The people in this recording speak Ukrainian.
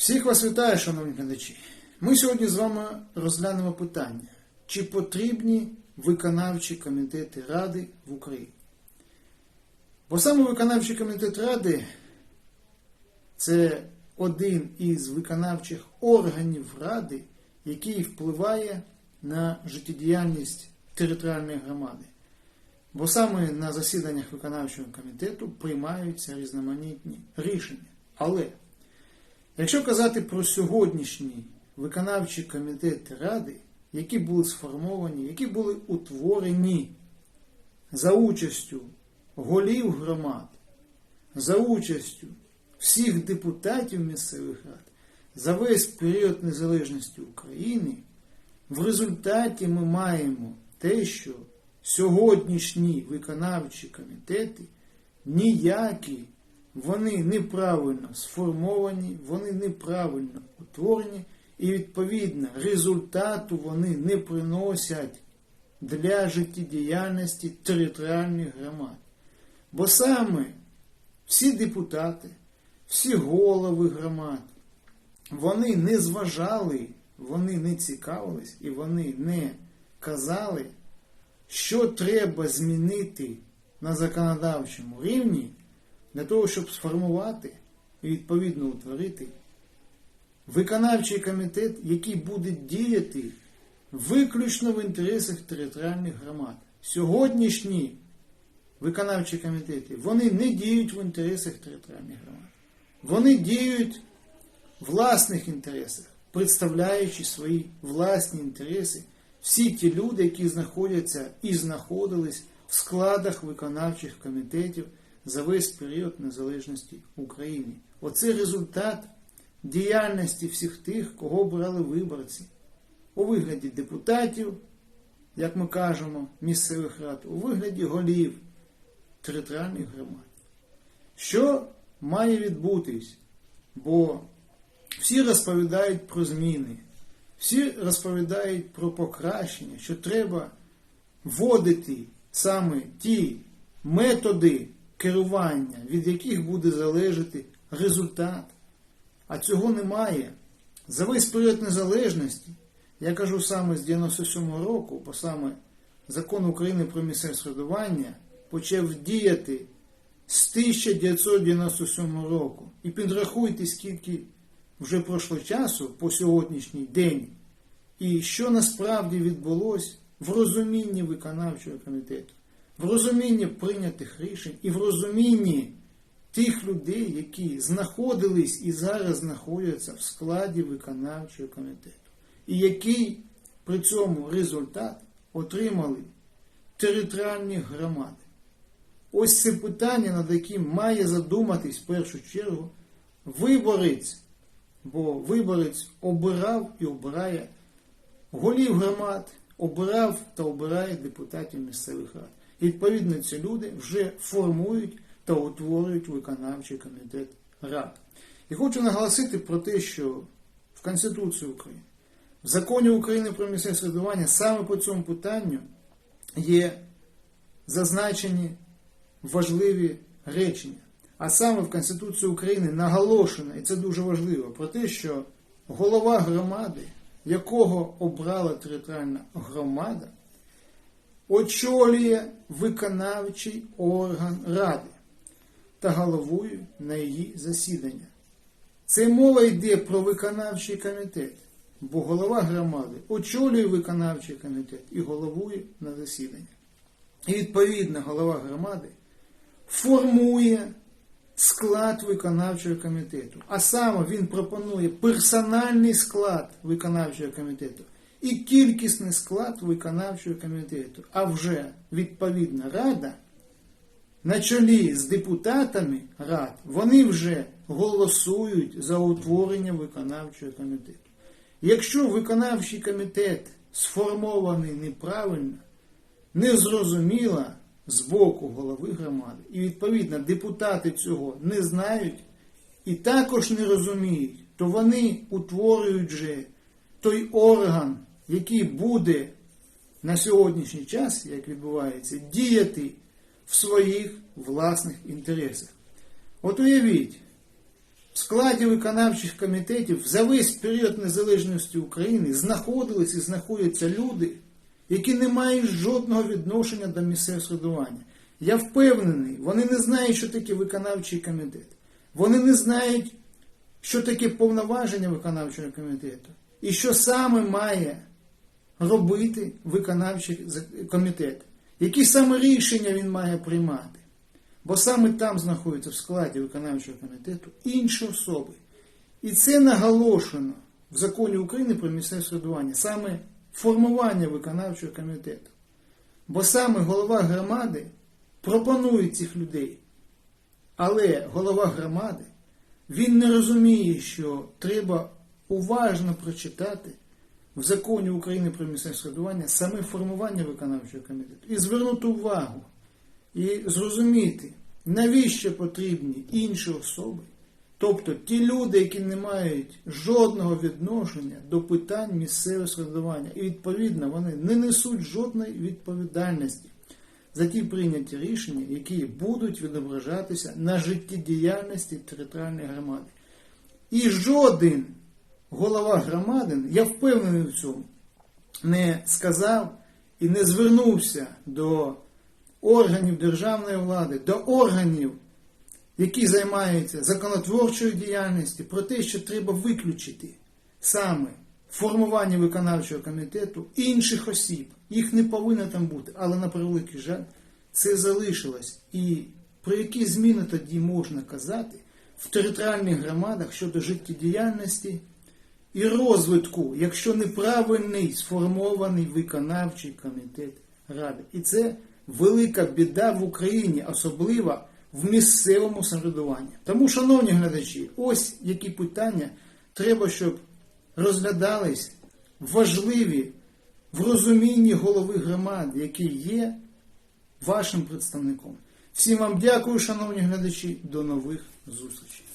Всіх вас вітаю, шановні глядачі. Ми сьогодні з вами розглянемо питання, чи потрібні виконавчі комітети Ради в Україні. Бо саме виконавчий комітет Ради це один із виконавчих органів Ради, який впливає на життєдіяльність територіальної громади. Бо саме на засіданнях виконавчого комітету приймаються різноманітні рішення. Але Якщо казати про сьогоднішні виконавчі комітети Ради, які були сформовані, які були утворені за участю голів громад, за участю всіх депутатів місцевих рад, за весь період незалежності України, в результаті ми маємо те, що сьогоднішні виконавчі комітети ніякі вони неправильно сформовані, вони неправильно утворені, і відповідно результату вони не приносять для життєдіяльності територіальних громад. Бо саме всі депутати, всі голови громад, вони не зважали, вони не цікавились і вони не казали, що треба змінити на законодавчому рівні для того, щоб сформувати і відповідно утворити виконавчий комітет, який буде діяти виключно в інтересах територіальних громад. Сьогоднішні виконавчі комітети вони не діють в інтересах територіальних громад. Вони діють в власних інтересах, представляючи свої власні інтереси всі ті люди, які знаходяться і знаходились в складах виконавчих комітетів за весь період незалежності України. Оце результат діяльності всіх тих, кого обирали виборці у вигляді депутатів, як ми кажемо, місцевих рад, у вигляді голів територіальних громад. Що має відбутись? Бо всі розповідають про зміни, всі розповідають про покращення, що треба вводити саме ті методи керування, від яких буде залежати результат. А цього немає. За весь період незалежності, я кажу саме з 97-го року, бо саме закон України про місцеве середування почав діяти з 1997 року. І підрахуйте, скільки вже пройшло часу по сьогоднішній день, і що насправді відбулось в розумінні виконавчого комітету в розумінні прийнятих рішень і в розумінні тих людей, які знаходились і зараз знаходяться в складі виконавчого комітету, і який при цьому результат отримали територіальні громади. Ось це питання, над яким має задуматись в першу чергу виборець, бо виборець обирав і обирає голів громад, обирав та обирає депутатів місцевих рад. Відповідно ці люди вже формують та утворюють виконавчий комітет рад. І хочу наголосити про те, що в Конституції України, в законі України про місцеве середування саме по цьому питанню є зазначені важливі речення. А саме в Конституції України наголошено, і це дуже важливо, про те, що голова громади, якого обрала територіальна громада, очолює виконавчий орган Ради та головує на її засідання. Це мова йде про виконавчий комітет, бо голова громади очолює виконавчий комітет і головує на засідання. І відповідно голова громади формує склад виконавчого комітету. А саме він пропонує персональний склад виконавчого комітету і кількісний склад виконавчого комітету. А вже відповідна рада на чолі з депутатами рад, вони вже голосують за утворення виконавчого комітету. Якщо виконавчий комітет сформований неправильно, незрозуміло з боку голови громади, і відповідно депутати цього не знають і також не розуміють, то вони утворюють вже той орган який буде на сьогоднішній час, як відбувається, діяти в своїх власних інтересах. От уявіть, в складі виконавчих комітетів за весь період незалежності України знаходились і знаходяться люди, які не мають жодного відношення до місцевого середування. Я впевнений, вони не знають, що таке виконавчий комітет. Вони не знають, що таке повноваження виконавчого комітету і що саме має робити виконавчий комітет, які саме рішення він має приймати. Бо саме там знаходяться в складі виконавчого комітету інші особи. І це наголошено в законі України про місцеве самоврядування, саме формування виконавчого комітету. Бо саме голова громади пропонує цих людей. Але голова громади, він не розуміє, що треба уважно прочитати в законі України про місцеве самоврядування саме формування виконавчого комітету. І звернути увагу і зрозуміти, навіщо потрібні інші особи, тобто ті люди, які не мають жодного відношення до питань місцевого самоврядування, і відповідно вони не несуть жодної відповідальності за ті прийняті рішення, які будуть відображатися на життєдіяльності територіальної громади. І жоден голова громади, я впевнений в цьому, не сказав і не звернувся до органів державної влади, до органів, які займаються законотворчою діяльністю, про те, що треба виключити саме формування виконавчого комітету інших осіб. Їх не повинно там бути, але на превеликий жаль, це залишилось. І про які зміни тоді можна казати в територіальних громадах щодо життєдіяльності і розвитку, якщо неправильний сформований виконавчий комітет Ради. І це велика біда в Україні, особливо в місцевому самоврядуванні. Тому, шановні глядачі, ось які питання треба, щоб розглядались важливі в розумінні голови громади, який є вашим представником. Всім вам дякую, шановні глядачі, до нових зустрічей.